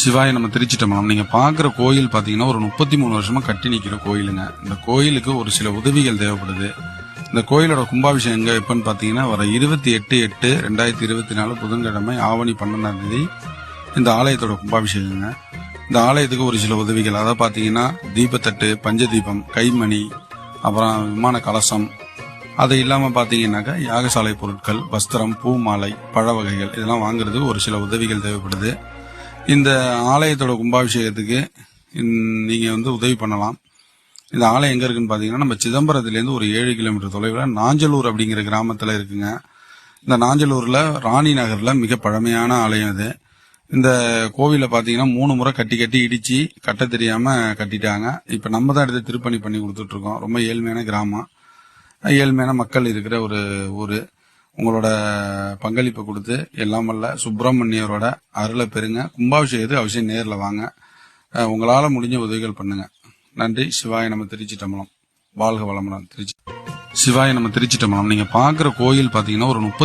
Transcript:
சிவாய நம்ம திருச்சி டம்பளம் நீங்க பாக்குற கோயில் பாத்தீங்கன்னா ஒரு முப்பத்தி மூணு வருஷமா கட்டி நிக்கிற கோயிலுங்க. இந்த கோயிலுக்கு ஒரு சில உதவிகள் தேவைப்படுது. இந்த கோயிலோட கும்பாபிஷேகம் எங்க எப்பன்னு பாத்தீங்கன்னா வர இருபத்தி எட்டு எட்டு ரெண்டாயிரத்தி இருபத்தி நாலு புதன்கிழமை ஆவணி பன்னெண்டாம் தேதி இந்த ஆலயத்தோட கும்பாபிஷேகங்க. இந்த ஆலயத்துக்கு ஒரு சில உதவிகள். அதாவது பாத்தீங்கன்னா தீபத்தட்டு பஞ்சதீபம் கைமணி அப்புறம் விமான கலசம். அது இல்லாம பாத்தீங்கன்னாக்கா யாகசாலை பொருட்கள் வஸ்திரம் பூ மாலை பழ வகைகள் இதெல்லாம் வாங்குறதுக்கு ஒரு சில உதவிகள் தேவைப்படுது. இந்த ஆலயத்தோட கும்பாபிஷேகத்துக்கு இந்த- நீங்க வந்து உதவி பண்ணலாம். இந்த ஆலயம் எங்க இருக்குன்னு பாத்தீங்கன்னா நம்ம சிதம்பரத்துலேருந்து ஒரு ஏழு கிலோமீட்டர் தொலைவில் நாஞ்சலூர் அப்படிங்கிற கிராமத்துல இருக்குங்க. இந்த நாஞ்சலூர்ல ராணி நகர்ல மிக பழமையான ஆலயம் இது இந்த கோவிலை பாத்தீங்கன்னா மூணு முறை கட்டி கட்டி இடிச்சு கட்ட தெரியாம கட்டிட்டாங்க. இப்ப நம்ம தான் எடுத்து திருப்பணி பண்ணி கொடுத்துட்டு இருக்கோம். ரொம்ப ஏழ்மையான கிராமம். ஏழ்மையான மக்கள் இருக்கிற ஒரு ஊர். உங்களோட பங்களிப்பை கொடுத்து எல்லாம் வல்ல சுப்பிரமணியரோட அருளை பெறுங்க. கும்பாபிஷேகத்துக்கு அவசியம் நேரில் வாங்க. உங்களால் முடிஞ்ச உதவிகள் பண்ணுங்க. நன்றி. சிவாய நம்ம திருச்சி தமிழம் வாழ்க வளமுடன் திருச்சி சிவாய நம்ம திருச்சி தமிழம் நீங்க பாக்குற கோயில் பாத்தீங்கன்னா ஒரு முப்பத்தி